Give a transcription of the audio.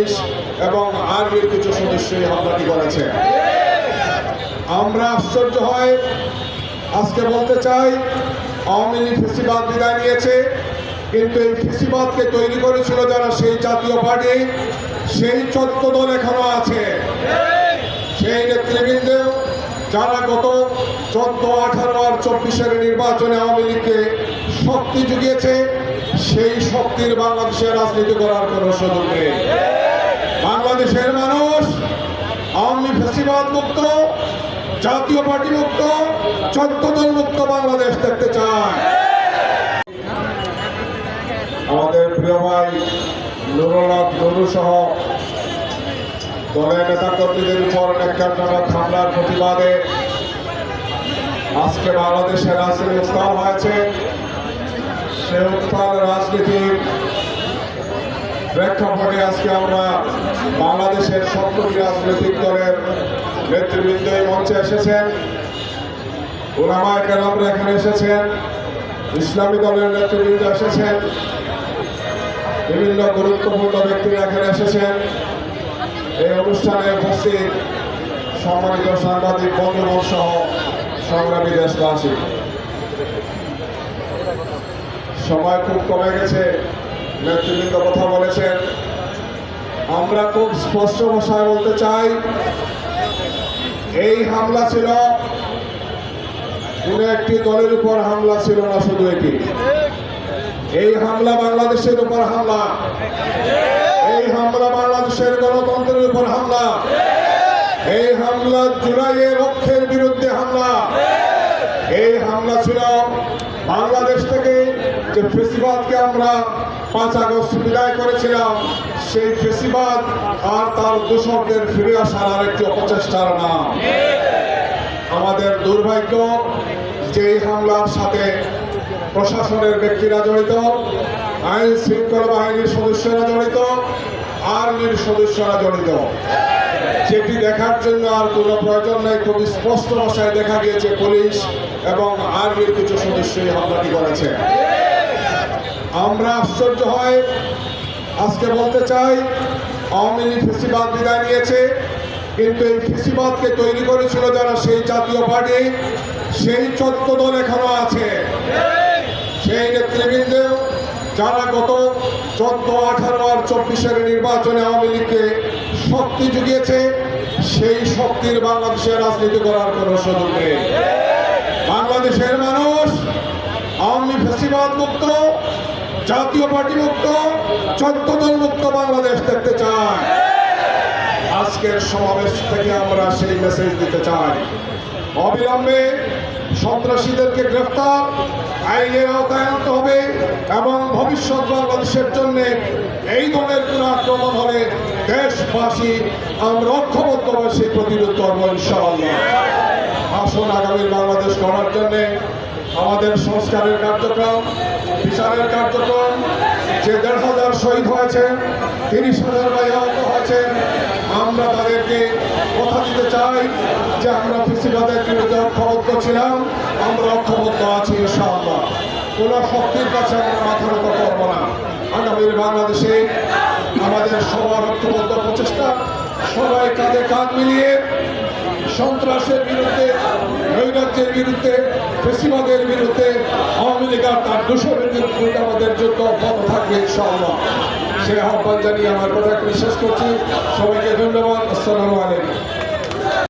Police এবং আর্মির কিছু সদস্য এই হামলাটি করেছে। আমরা আশ্চর্য হয়, আজকে বলতে চাই, আওয়ামী লীগ ফেসিবাদ বিদায় নিয়েছে, কিন্তু এই ফেসিবাদকে তৈরি করেছিল যারা সেই জাতীয় পার্টি, সেই চোদ্দ দল এখনও আছে। সেই নেতৃবৃন্দ যারা গত চোদ্দ, আঠারো আর চব্বিশের নির্বাচনে আওয়ামী লীগকে শক্তি জুগিয়েছে, সেই শক্তির বাংলাদেশের রাজনীতি করার কোনো সুযোগ নেই বাংলাদেশের মানুষ ফেসিবাদ মুক্ত জাতীয় পার্টি মুক্ত চোদ্দ দল মুক্ত বাংলাদেশ দেখতে চায় আমাদের প্রিয় ভাই নুরুল্লাহ নুরু সহ দলের নেতা কর্মীদের উপর ন্যাক্কারজনক হামলার প্রতিবাদে আজকে বাংলাদেশের রাজনীতি উত্তাল হয়েছে। সে উত্তাল রাজনীতির প্রেক্ষাপটে আজকে আমরা বাংলাদেশের সত্তরটি রাজনৈতিক দলের নেতৃবৃন্দ এই মঞ্চে এসেছেন। ওলামায় কেরামরা এখানে এসেছেন। ইসলামী দলের নেতৃবৃন্দ এসেছেন। বিভিন্ন গুরুত্বপূর্ণ ব্যক্তিরা এখানে এসেছেন। এই অনুষ্ঠানে উপস্থিত সম্মানিত সাংবাদিক বন্ধুগণ সহ সংগ্রামী দেশবাসী। সময় খুব কমে গেছে। নেতৃবৃন্দ কথা বলেছেন। আমরা খুব স্পষ্ট ভাষায় বলতে চাই, এই হামলা ছিল, কোন একটি দলের উপর হামলা ছিল না, শুধু এটি এই হামলা বাংলাদেশের উপর হামলা। এই হামলা বাংলাদেশের গণতন্ত্রের উপর হামলা। এই হামলা জুলাইয়ের রক্ষের বিরুদ্ধে হামলা। এই হামলা ছিল বাংলাদেশ থেকে যে ফেসিবাদকে আমরা পাঁচ আগস্ট বিদায় করেছিলাম, সেই ফেসিবাদ আর তার দূষকদের ফিরে আসার আরেকটি অপচেষ্টার নাম। আমাদের দুর্ভাগ্য যে এই হামলার সাথে প্রশাসনের ব্যক্তিরা জড়িত, আইন শৃঙ্খলা বাহিনীর সদস্যরা জড়িত, আর্মির সদস্যরা জড়িত। যেটি দেখার জন্য আর কোনো প্রয়োজন নেই, খুব স্পষ্ট ভাষায় দেখা গিয়েছে পুলিশ এবং আর্মির কিছু সদস্য এই হামলাটি করেছে। আমরা আশ্চর্য হয়। আজকে বলতে চাই, আওয়ামী লীগ ফেসিবাদ বিদায় নিয়েছে, কিন্তু এই ফেসিবাদকে তৈরি করেছিল যারা সেই জাতীয় পার্টি, সেই চোদ্দ দল এখনও আছে। সেই নেতৃবৃন্দ যারা গত চোদ্দ, আঠারো আর চব্বিশের নির্বাচনে আওয়ামী লীগকে শক্তি জুগিয়েছে, সেই শক্তির বাংলাদেশের রাজনীতি করার কোনো সুযোগ নেই। বাংলাদেশের মানুষ আওয়ামী ফেসিবাদ মুক্ত জাতীয় পার্টি মুক্ত চোদ্দ মুক্ত বাংলাদেশ দেখতে চায়। আজকের সমাবেশ থেকে আমরা সেই মেসেজ দিতে চাই। অবিলম্বে সন্ত্রাসীদেরকে গ্রেফতার, আইনের আওতায় আনতে হবে এবং ভবিষ্যৎ বাংলাদেশের জন্য এই ধরনের কোন আক্রমণ হলে দেশবাসী, আমরা ঐক্যবদ্ধভাবে সেই প্রতিরোধ করব ইনশাআল্লাহ। আসুন আগামী বাংলাদেশ গড়ার জন্য আমাদের সংস্কারের কার্যক্রম, বিচারের কার্যক্রম, যে দেড় হাজার শহীদ হয়েছেন, তিরিশ হাজার আহত হয়েছেন, আমরা তাদেরকে কথা দিতে চাই যে আমরা ফিসিবাদের বিরুদ্ধে ঐক্যবদ্ধ ছিলাম, আমরা ঐক্যবদ্ধ আছি, ইনশাআল্লাহ। কোন শক্তির কাছে আমরা মাথা নত করব না। আগামীর বাংলাদেশে আমাদের সবার ঐক্যবদ্ধ প্রচেষ্টা, সবাই কাঁধে কাঁধ মিলিয়ে সন্ত্রাসের নৈরাজ্যের বিরুদ্ধে ফেসিবাদের বিরুদ্ধে আওয়ামী লীগ আর তার দুশো আমাদের জন্য অব্যাহত থাকবে ইনশাআল্লাহ। সে আহ্বান জানিয়ে আমার কথা বিশ্বাস করছি। সবাইকে ধন্যবাদ। আসসালামু আলাইকুম।